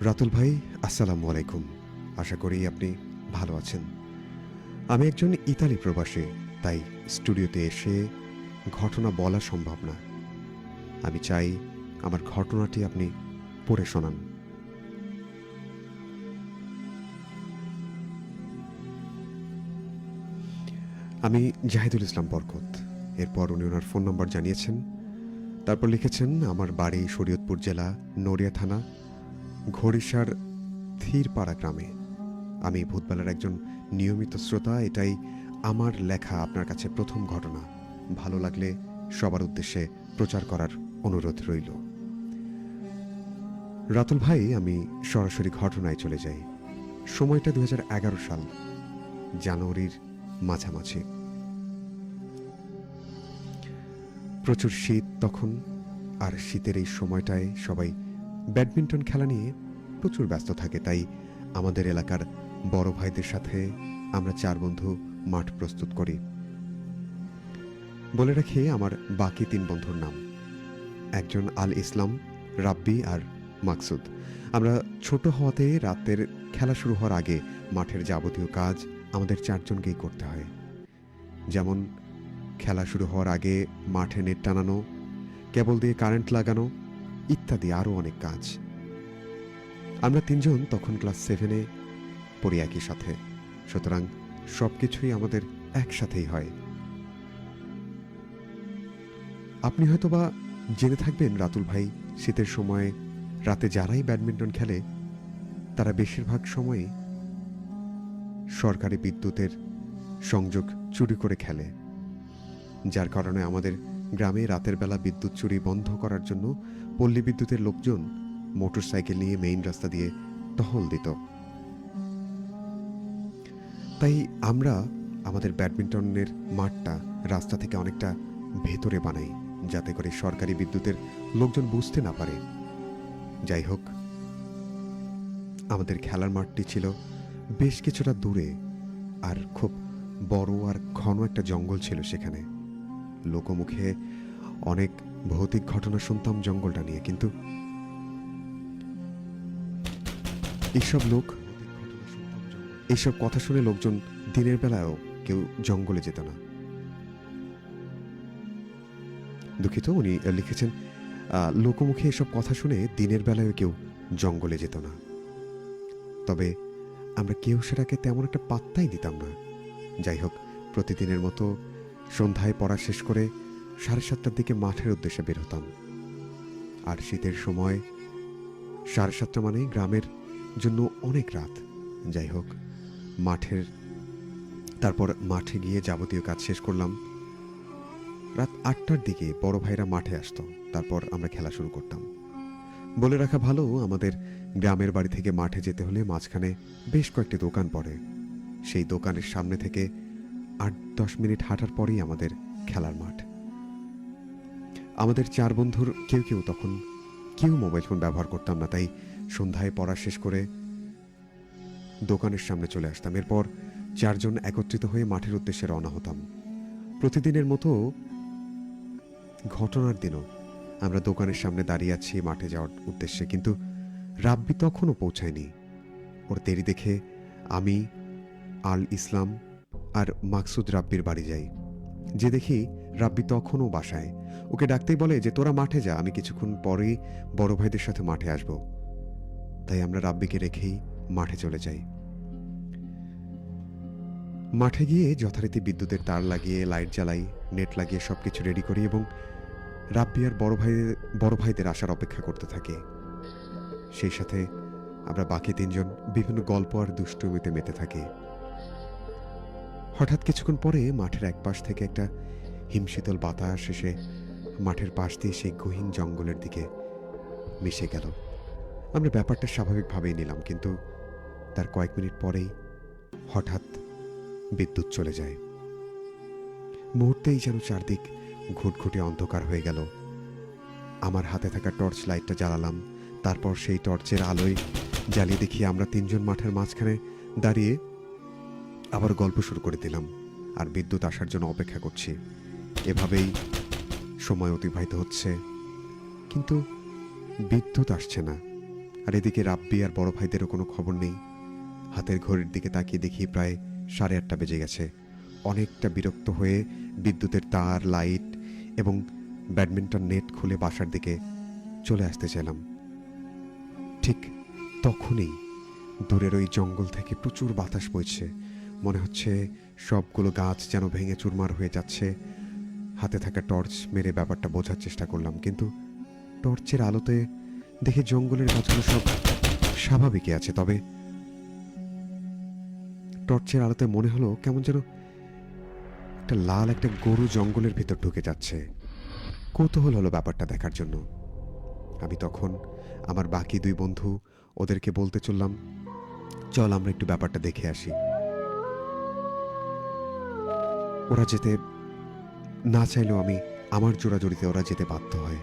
রাতুল ভাই, আসসালামু আলাইকুম। আশা করি আপনি ভালো আছেন। আমি একজন ইতালি প্রবাসী, তাই স্টুডিওতে এসে ঘটনা বলা সম্ভব না। আমি চাই আমার ঘটনাটি আপনি পড়ে শোনান। আমি জাহিদুল ইসলাম বরকত। এরপর উনি ওনার ফোন নম্বর জানিয়েছেন। তারপর লিখেছেন, আমার বাড়ি শরীয়তপুর জেলা, নড়িয়া থানা। ঘড়িসার থিরপাড়া গ্রামে। আমি ভূতবেলার একজন নিয়মিত শ্রোতা, এটাই আমার লেখা আপনার কাছে প্রথম ঘটনা। ভালো লাগলে সবার উদ্দেশ্যে প্রচার করার অনুরোধ রইল। রাতুল ভাই, আমি সরাসরি ঘটনায় চলে যাই। সময়টা দু হাজার এগারো সাল, জানুয়ারির মাঝামাঝি। প্রচুর শীত তখন, আর শীতের এই সময়টায় সবাই ব্যাডমিন্টন খেলা নিয়ে প্রচুর ব্যস্ত থাকে, তাই আমাদের এলাকার বড় ভাইদের সাথে আমরা চার বন্ধু মাঠ প্রস্তুত করি। বলে রাখি, আমার বাকি তিন বন্ধুর নাম। একজন আল ইসলাম, রাব্বি আর মাকসুদ। আমরা ছোট হওয়াতে রাতের খেলা শুরু হওয়ার আগে মাঠের যাবতীয় কাজ আমাদের চারজনকেই করতে হয়। যেমন, খেলা শুরু হওয়ার আগে মাঠে নেট টানানো, কেবল দিয়ে কারেন্ট লাগানো ইত্যাদি আরও অনেক কাজ। আমরা তিনজন তখন ক্লাস সেভেনে পড়ি একই সাথে। সুতরাং সব কিছুই আমাদের একসাথেই হয়। আপনি হয়তোবা জেনে থাকবেন, রাতুল ভাই, শীতের সময়ে রাতে যারাই ব্যাডমিন্টন খেলে, তারা বেশিরভাগ সময়ই সরকারি বিদ্যুতের সংযোগ চুরি করে খেলে। যার কারণে আমাদের গ্রামে রাতের বেলা বিদ্যুৎ চুরি বন্ধ করার জন্য পল্লী বিদ্যুতের লোকজন মোটরসাইকেল নিয়ে মেইন রাস্তা দিয়ে টহল দিত। তাই আমরা আমাদের ব্যাডমিন্টনের মাঠটা রাস্তা থেকে অনেকটা ভেতরে বানাই, যাতে করে সরকারি বিদ্যুতের লোকজন বুঝতে না পারে। যাই হোক, আমাদের খেলার মাঠটি ছিল বেশ কিছুটা দূরে, আর খুব বড় আর ঘন একটা জঙ্গল ছিল সেখানে। লোকমুখে অনেক ভৌতিক ঘটনা শুনতাম জঙ্গলটা নিয়ে, কিন্তু এইসব লোক, এইসব কথা শুনে লোকজন দিনের বেলায়ও কেউ জঙ্গলে যেত না। দুঃখিত, উনি লিখেছেন লোকমুখে এসব কথা শুনে দিনের বেলায়ও কেউ জঙ্গলে যেত না। তবে আমরা কেউ সেটাকে তেমন একটা পাত্তাই দিতাম না। যাই হোক, প্রতিদিনের মতো সন্ধ্যায় পড়া শেষ করে সাড়ে সাতটার দিকে মাঠের উদ্দেশ্যে বের হতাম। আর শীতের সময় সাড়ে সাতটা মানে গ্রামের জন্য অনেক রাত। যাই হোক, মাঠের, তারপর মাঠে গিয়ে যাবতীয় কাজ শেষ করলাম। রাত আটটার দিকে বড় ভাইরা মাঠে আসতো, তারপর আমরা খেলা শুরু করতাম। বলে রাখা ভালো, আমাদের গ্রামের বাড়ি থেকে মাঠে যেতে হলে মাঝখানে বেশ কয়েকটি দোকান পড়ে। সেই দোকানের সামনে থেকে আট দশ মিনিট হাঁটার পরেই আমাদের খেলার মাঠ। আমাদের চার বন্ধুর কেউ কেউ তখন, কেউ মোবাইল ফোন ব্যবহার করতাম না, তাই সন্ধ্যায় পড়া শেষ করে দোকানের সামনে চলে আসতাম। এরপর চারজন একত্রিত হয়ে মাঠের উদ্দেশ্যে রওনা হতাম। প্রতিদিনের মতো ঘটনার দিনও আমরা দোকানের সামনে দাঁড়িয়ে আছি মাঠে যাওয়ার উদ্দেশ্যে, কিন্তু রাব্বি তখনও পৌঁছায়নি। ওর দেরি দেখে আমি আল ইসলাম আর মাকসুদ রাব্বির বাড়ি যাই। যে দেখি রাব্বি তখনও বাসায়। ওকে ডাকতেই বলে যে, তোরা মাঠে যা, আমি কিছুক্ষণ পরেই বড় ভাইদের সাথে মাঠে আসব। তাই আমরা রাব্বিকে রেখেই মাঠে চলে যাই। মাঠে গিয়ে যথারীতি বিদ্যুতের তার লাগিয়ে, লাইট জ্বালাই, নেট লাগিয়ে সব কিছু রেডি করি এবং রাব্বি আর বড় ভাই, বড় ভাইদের আসার অপেক্ষা করতে থাকি। সেই সাথে আমরা বাকি তিনজন বিভিন্ন গল্প আর দুষ্টুমিতে মেতে থাকি। হঠাৎ কিছুক্ষণ পরে মাঠের এক পাশ থেকে একটা হিমশীতল বাতাস এসে মাঠের পাশ দিয়ে সেই গহীন জঙ্গলের দিকে মিশে গেল। আমরা ব্যাপারটা স্বাভাবিকভাবেই নিলাম, কিন্তু তার কয়েক মিনিট পরেই হঠাৎ বিদ্যুৎ চলে যায়। মুহূর্তেই যেন চারদিক ঘুটঘুটে অন্ধকার হয়ে গেল। আমার হাতে থাকা টর্চ লাইটটা জ্বালালাম, তারপর সেই টর্চের আলোয় জ্বালিয়ে দেখি আমরা তিনজন মাঠের মাঝখানে দাঁড়িয়ে আবার গল্প শুরু করে দিলাম, আর বিদ্যুৎ আসার জন্য অপেক্ষা করছি। এভাবেই সময় অতিবাহিত হচ্ছে। কিন্তু বিদ্যুৎ আসছে না, আর এদিকে রাব্বি আর বড় ভাইদেরও কোনো খবর নেই। হাতের ঘড়ির দিকে তাকিয়ে দেখি প্রায় সাড়ে আটটা বেজে গেছে। অনেকটা বিরক্ত হয়ে বিদ্যুতের তার, লাইট এবং ব্যাডমিন্টন নেট খুলে বাসার দিকে চলে আসতে চাইলাম। ঠিক তখনই দূরের ওই জঙ্গল থেকে প্রচুর বাতাস বইছে। মনে হচ্ছে সবগুলো গাছ যেন ভেঙে চুরমার হয়ে যাচ্ছে। হাতে থাকা টর্চ মেরে ব্যাপারটা বোঝার চেষ্টা করলাম, কিন্তু টর্চের আলোতে দেখে জঙ্গলের গাছগুলো সব স্বাভাবিকই আছে, তবে টর্চের আলোতে মনে হলো কেমন যেন একটা লাল একটা গরু জঙ্গলের ভিতর ঢুকে যাচ্ছে। কৌতূহল হলো ব্যাপারটা দেখার জন্য। আমি তখন আমার বাকি দুই বন্ধু ওদেরকে বলতে চললাম, চল আমরা একটু ব্যাপারটা দেখে আসি। ওরা যেতে, না চাইলেও আমি আমার জোড়াজোড়িতে ওরা যেতে বাধ্য হয়।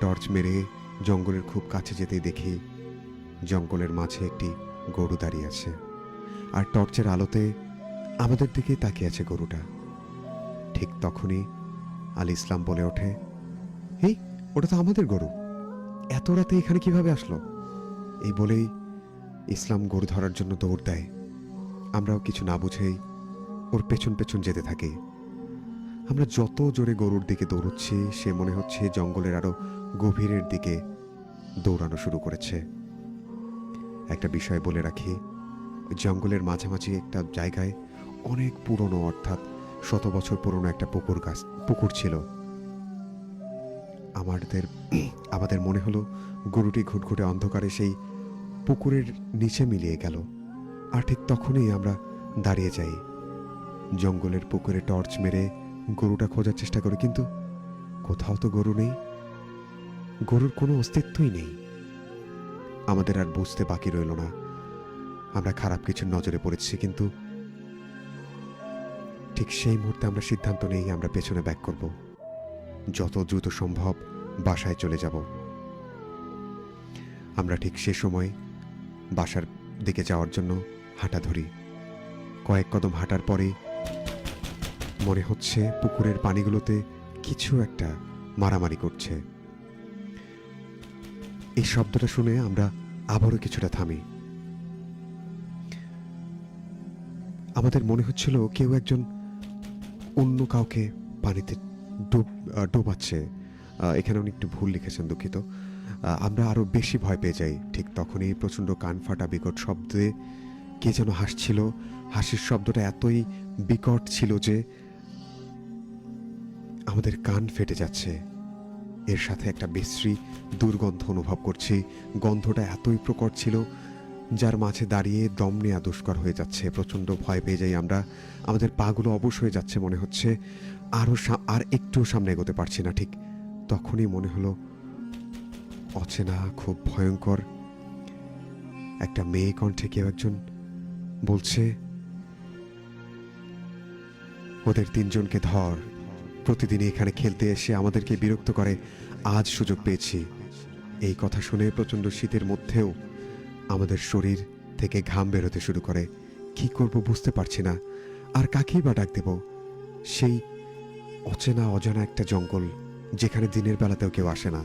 টর্চ মেরে জঙ্গলের খুব কাছে যেতেই দেখি জঙ্গলের মাঝে একটি গরু দাঁড়িয়ে আছে। আর টর্চের আলোতে আমাদের দিকেই তাকিয়ে আছে গরুটা। ঠিক তখনই আলী ইসলাম বলে ওঠে, এই, ওটা তো আমাদের গরু। এত রাতে এখানে কীভাবে আসলো? এই বলেই ইসলাম গরু ধরার জন্য দৌড় দেয়। আমরাও কিছু না বুঝেই ওর পেছন পেছন যেতে থাকে। আমরা যত জোরে গরুর দিকে দৌড়চ্ছি, সে মনে হচ্ছে জঙ্গলের আরও গভীরের দিকে দৌড়ানো শুরু করেছে। একটা বিষয় বলে রাখি, জঙ্গলের মাঝামাঝি একটা জায়গায় অনেক পুরনো, অর্থাৎ শত বছর পুরনো একটা পুকুর গাছ, পুকুর ছিল। আমাদের আমাদের মনে হলো গরুটি ঘুটঘুটে অন্ধকারে সেই পুকুরের নিচে মিলিয়ে গেল, আর ঠিক তখনই আমরা দাঁড়িয়ে যাই। জঙ্গলের পুকুরে টর্চ মেরে গরুটা খোঁজার চেষ্টা করি, কিন্তু কোথাও তো গরু নেই। গরুর কোনো অস্তিত্বই নেই। আমাদের আর বুঝতে বাকি রইল না। আমরা খারাপ কিছুর নজরে পড়েছি, কিন্তু ঠিক সেই মুহূর্তে আমরা সিদ্ধান্ত নেই, আমরা পেছনে ব্যাক করব। যত দ্রুত সম্ভব বাসায় চলে যাব। আমরা ঠিক সে সময় বাসার দিকে যাওয়ার জন্য হাঁটা ধরি। কয়েক কদম হাঁটার পরে মনে হচ্ছে পুকুরের পানিগুলোতে কিছু একটা মারামারি করছে। এই শব্দটা শুনে আমরা আবারও কিছুটা থামি। আমাদের মনে হচ্ছিল কেউ একজন অন্য কাউকে পানিতে ডুব ডোবাচ্ছে। এখানে উনি একটু ভুল লিখেছেন, দুঃখিত। আমরা আরও বেশি ভয় পেয়ে যাই। ঠিক তখনই প্রচণ্ড কান ফাটা বিকট শব্দে কে যেন হাসছিল। হাসির শব্দটা এতই বিকট ছিল যে আমাদের কান ফেটে যাচ্ছে। এর সাথে একটা বিশ্রী দুর্গন্ধ অনুভব করছি। গন্ধটা এতই প্রকট ছিল, যার মাঝে দাঁড়িয়ে দম নেওয়া দুষ্কর হয়ে যাচ্ছে। প্রচণ্ড ভয় পেয়ে যাই আমরা। আমাদের পাগুলো অবশ হয়ে যাচ্ছে মনে হচ্ছে। আরও আর একটু সামনে এগোতে পারছি না ঠিক। তখনই মনে হলো, অচেনা, খুব ভয়ঙ্কর। একটা মেয়ে কণ্ঠে কেউ একজন বলছে, ওদের তিনজনকে ধর প্রতিদিন এখানে খেলতে এসে আমাদেরকে বিরক্ত করে, আজ সুযোগ পেয়েছি। এই কথা শুনে প্রচণ্ড শীতের মধ্যেও আমাদের শরীর থেকে ঘাম বেরোতে শুরু করে। কি করব বুঝতে পারছি না। আর কাকেই বা ডাক দেব? সেই অচেনা, অজানা একটা জঙ্গল, যেখানে দিনের বেলাতেও কেউ আসে না।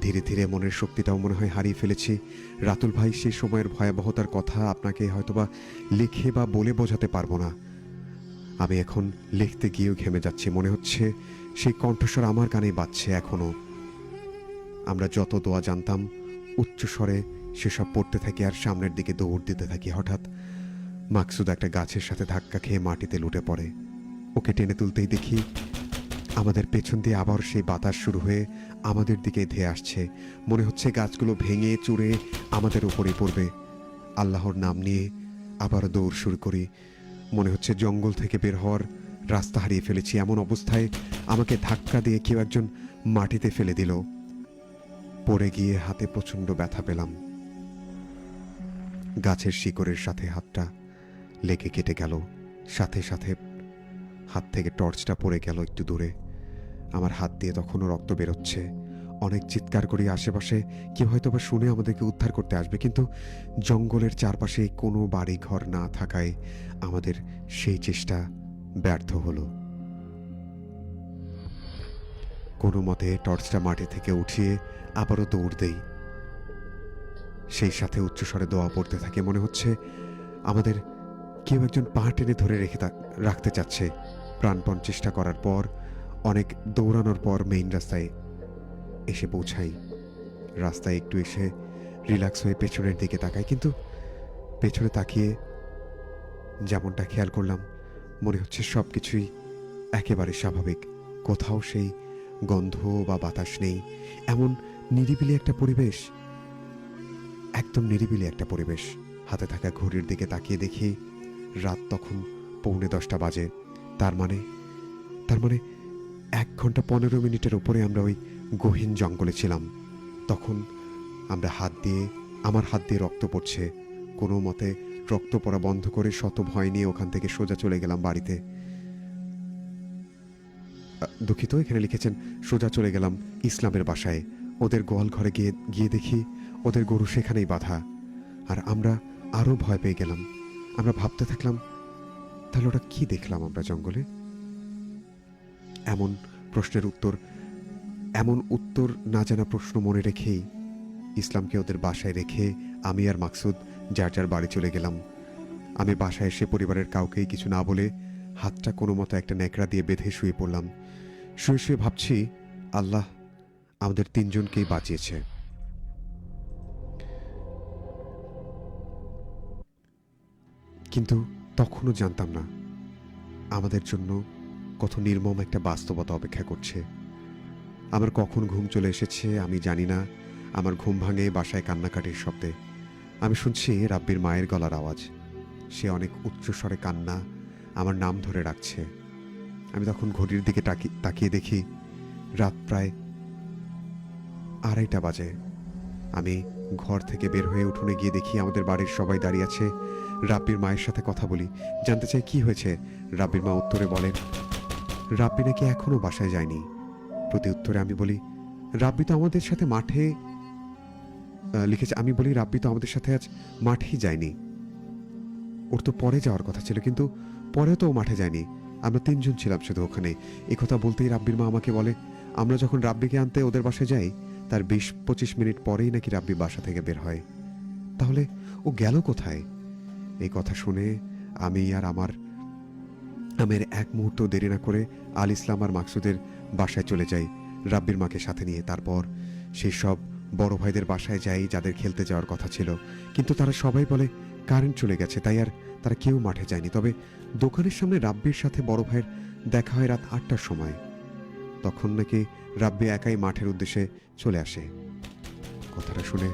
ধীরে ধীরে মনের শক্তিটাও মনে হয় হারিয়ে ফেলেছি। রাতুল ভাই, সেই সময়ের ভয়াবহতার কথা আপনাকে হয়তোবা লিখে বা বলে বোঝাতে পারব না। আমি এখন লিখতে গিয়েও ঘেমে যাচ্ছি। মনে হচ্ছে সেই কণ্ঠস্বর আমার কানে বাজছে এখনও। আমরা যত দোয়া জানতাম উচ্চস্বরে সেসব পড়তে থাকি আর সামনের দিকে দৌড় দিতে থাকি। হঠাৎ মাকসুদ একটা গাছের সাথে ধাক্কা খেয়ে মাটিতে লুটে পড়ে। ওকে টেনে তুলতেই দেখি আমাদের পেছন দিয়ে আবার সেই বাতাস শুরু হয়ে আমাদের দিকে ধেয়ে আসছে। মনে হচ্ছে গাছগুলো ভেঙে চুরে আমাদের উপরে পড়বে। আল্লাহর নাম নিয়ে আবারও দৌড় শুরু করি। মনে হচ্ছে জঙ্গল থেকে বের হওয়ার রাস্তা হারিয়ে ফেলেছি। এমন অবস্থায় আমাকে ধাক্কা দিয়ে কেউ একজন মাটিতে ফেলে দিল। পড়ে গিয়ে হাতে প্রচণ্ড ব্যথা পেলাম। গাছের শিকড়ের সাথে হাতটা লেগে কেটে গেল। সাথে সাথে হাত থেকে টর্চটা পড়ে গেল একটু দূরে। আমার হাত দিয়ে তখনও রক্ত বেরোচ্ছে। অনেক চিৎকার করি আশেপাশে কেউ হয়তো বা শুনে আমাদেরকে উদ্ধার করতে আসবে, কিন্তু জঙ্গলের চারপাশে কোনো বাড়ি ঘর না থাকায় আমাদের সেই চেষ্টা ব্যর্থ হলো। কোনো মতে টর্চটা মাটি থেকে উঠিয়ে আবারও দৌড় দেই। সেই সাথে উচ্চস্বরে দোয়া পড়তে থাকে, মনে হচ্ছে আমাদের কেউ একজন পা টেনে ধরে রেখে রাখতে চাচ্ছে। প্রাণপণ চেষ্টা করার পর, অনেক দৌড়ানোর পর মেইন রাস্তায় এসে পৌঁছাই। রাস্তায় একটু এসে রিল্যাক্স হয়ে পেছনের দিকে তাকাই, কিন্তু পেছনে তাকিয়ে যেমনটা খেয়াল করলাম, মনে হচ্ছে সব কিছুই একেবারে স্বাভাবিক। কোথাও সেই গন্ধ বা বাতাস নেই, এমন নিরিবিলি একটা পরিবেশ, একদম নিরিবিলি একটা পরিবেশ। হাতে থাকা ঘড়ির দিকে তাকিয়ে দেখি রাত তখন পৌনে দশটা বাজে। তার মানে তার মানে এক ঘণ্টা পনেরো মিনিটের উপরে আমরা ওই গহীন জঙ্গলে ছিলাম। তখন আমরা হাত দিয়ে, আমার হাত দিয়ে রক্ত পড়ছে। কোনো মতে রক্ত পড়া বন্ধ করে শত ভয় নিয়ে ওখান থেকে সোজা চলে গেলাম বাড়িতে। দুঃখিত, এখানে লিখেছেন, সোজা চলে গেলাম ইসলামের বাসায়। ওদের গোয়াল ঘরে গিয়ে গিয়ে দেখি ওদের গরু সেখানেই বাঁধা। আর আমরা আরও ভয় পেয়ে গেলাম। আমরা ভাবতে থাকলাম, তাহলে ওটা কি দেখলাম আমরা জঙ্গলে? এমন প্রশ্নের উত্তর এমন উত্তর না জানা প্রশ্ন মনে রেখেই ইসলামকে ওদের বাসায় রেখে আমি আর মাকসুদ যার যার বাড়ি চলে গেলাম। আমি বাসায় এসে পরিবারের কাউকেই কিছু না বলে হাতটা কোনো মতো একটা ন্যাকড়া দিয়ে বেঁধে শুয়ে পড়লাম। শুয়ে শুয়ে ভাবছি, আল্লাহ আমাদের তিনজনকেই বাঁচিয়েছে। কিন্তু তখনও জানতাম না, আমাদের জন্য কত নির্মম একটা বাস্তবতা অপেক্ষা করছে। আমার কখন ঘুম চলে এসেছে আমি জানি না। আমার ঘুম ভাঙে বাসায় কান্নাকাটির শব্দে। আমি শুনছি রাব্বির মায়ের গলার আওয়াজ। সে অনেক উচ্চস্বরে কান্না আমার নাম ধরে রাখছে। আমি তখন ঘড়ির দিকে তাকি- তাকিয়ে দেখি রাত প্রায় আড়াইটা বাজে। আমি ঘর থেকে বের হয়ে উঠোনে গিয়ে দেখি আমাদের বাড়ির সবাই দাঁড়িয়ে আছে। রাব্বির মায়ের সাথে কথা বলি। জানতে চাই কি হয়েছে? রাব্বির মা উত্তরে বলেন, রাব্বি নাকি এখনও বাসায় যায়নি? প্রতি উত্তরে আমি বলি, রাব্বি তো আমাদের সাথে মাঠে লিখেছে, আমি বলি, রাব্বি তো আমাদের সাথে আজ মাঠেই যায়নি। ওর তো পরে যাওয়ার কথা ছিল, কিন্তু পরেও তো ও মাঠে যায়নি। আমরা তিনজন ছিলাম শুধু ওখানে। এই কথা বলতেই রাব্বির মা আমাকে বলে, আমরা যখন রাব্বিকে আনতে ওদের বাসায় যাই, তার বিশ পঁচিশ মিনিট পরেই নাকি রাব্বি বাসা থেকে বের হয়। তাহলে ও গেল কোথায়? এই কথা শুনে আমি আর আমার, আমের এক মুহূর্ত দেরি না করে আল ইসলাম আর মাকসুদের বাসায় চলে যাই। রাব্বির মাকে সাথে নিয়ে তারপর সেই সব বড় ভাইদের বাসায় যাই যাদের খেলতে যাওয়ার কথা ছিল। কিন্তু তারা সবাই বলে, কারেন্ট চলে গেছে। তাই আর তারা কেউ মাঠে যায়নি। তবে দোকানের সামনে রাব্বির সাথে বড় ভাইয়ের দেখা হয় রাত আটটার সময়। তখন নাকি রাব্বি একাই মাঠের উদ্দেশ্যে চলে আসে। কথাটা শুনে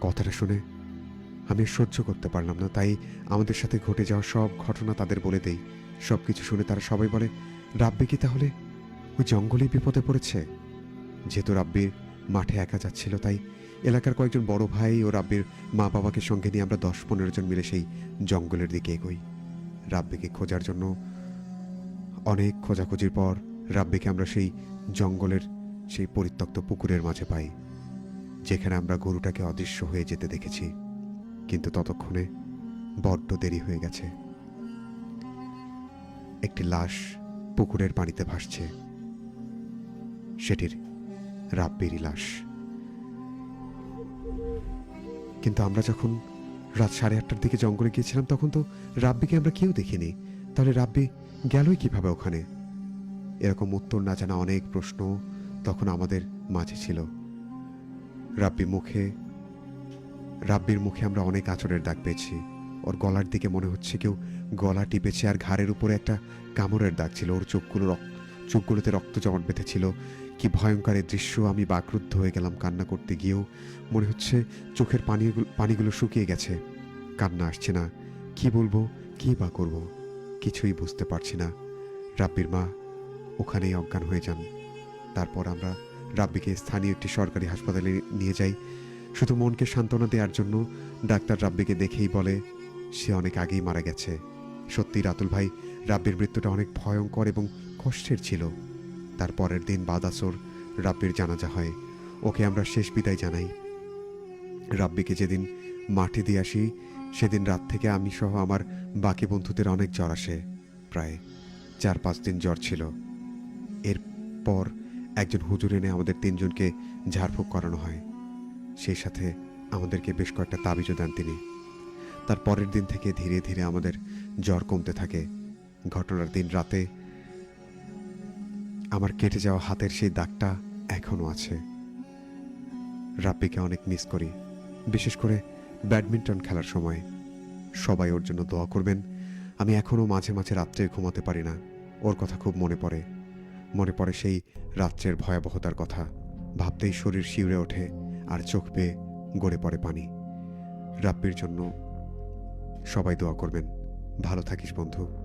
কথাটা শুনে আমি সহ্য করতে পারলাম না। তাই আমাদের সাথে ঘটে যাওয়া সব ঘটনা তাদের বলে দেই। সব কিছু শুনে তারা সবাই বলে রাব্বি কি তাহলে ওই জঙ্গলেই বিপদে পড়েছে? যেহেতু রাব্বির মাঠে একা যাচ্ছিল, তাই এলাকার কয়েকজন বড় ভাই ও রাব্বির মা বাবাকে সঙ্গে নিয়ে আমরা দশ পনেরো জন মিলে সেই জঙ্গলের দিকে এগোই। রাব্বিকে খোঁজার জন্য অনেক খোঁজাখুঁজির পর রাব্বিকে আমরা সেই জঙ্গলের সেই পরিত্যক্ত পুকুরের মাঝে পাই, যেখানে আমরা গরুটাকে অদৃশ্য হয়ে যেতে দেখেছি। কিন্তু ততক্ষণে বড্ড দেরি হয়ে গেছে। একটি লাশ পুকুরের পানিতে ভাসছে। সেটির রাব্বিরই লাশ কিন্তু আমরা যখন রাত সাড়ে আটটার দিকে জঙ্গলে গিয়েছিলাম, তখন তো রাব্বিকে আমরা কেউ দেখিনি। তাহলে রাব্বি গেলই কীভাবে ওখানে? এরকম উত্তর না জানা অনেক প্রশ্ন তখন আমাদের মাঝে ছিল। রাব্বি মুখে, রাব্বির মুখে আমরা অনেক আচরের দাগ পেয়েছি। ওর গলার দিকে মনে হচ্ছে কেউ গলা টিপেছে আর ঘাড়ের উপরে একটা কামড়ের দাগ ছিল। ওর চোখগুলো রক্ত, চোখগুলোতে রক্ত জমাট বেঁধেছিল। কি ভয়ঙ্কর এই দৃশ্য। আমি বাকরুদ্ধ হয়ে গেলাম কান্না করতে গিয়েও। মনে হচ্ছে চোখের পানিগুলো পানিগুলো শুকিয়ে গেছে। কান্না আসছে না। কি বলব? কি বা করব? কিছুই বুঝতে পারছি না। রাব্বির মা, ওখানেই অজ্ঞান হয়ে যান। তারপর আমরা রাব্বিকে স্থানীয় একটি সরকারি হাসপাতালে নিয়ে যাই। শুধু মনকে সান্ত্বনা দেওয়ার জন্য ডাক্তার রাব্বিকে দেখেই বলে, সে অনেক আগেই মারা গেছে। সত্যি রাতুল ভাই, রাব্বির মৃত্যুটা অনেক ভয়ঙ্কর এবং কষ্টের ছিল। তার পরের দিন বাদাসর রাব্বির জানাজা হয়। ওকে আমরা শেষ বিদায় জানাই। রাব্বিকে যেদিন মাটি দিয়ে আসি, সেদিন রাত থেকে আমি সহ আমার বাকি বন্ধুদের অনেক জ্বর আসে। প্রায় চার পাঁচ দিন জ্বর ছিল। এরপর একজন হুজুর এনে আমাদের তিনজনকে ঝাড়ফুঁক করানো হয়। সেই সাথে আমাদেরকে বেশ কয়েকটা তাবিজও দেন তিনি। তার পরের দিন থেকে ধীরে ধীরে আমাদের জ্বর কমতে থাকে। ঘটনার দিন রাতে আমার কেটে যাওয়া হাতের সেই দাগটা এখনও আছে। রাব্বিকে অনেক মিস করি, বিশেষ করে ব্যাডমিন্টন খেলার সময়। সবাই ওর জন্য দোয়া করবেন, আমি এখনও মাঝে মাঝে রাত্রে ঘুমাতে পারি না, ওর কথা খুব মনে পড়ে। মনে পড়ে সেই রাত্রের ভয়াবহতার কথা, ভাবতেই শরীর শিউরে ওঠে আর চোখ বেয়ে গড়ে পড়ে পানি। রাব্বির জন্য সবাই দোয়া করবেন। ভালো থাকিস বন্ধু।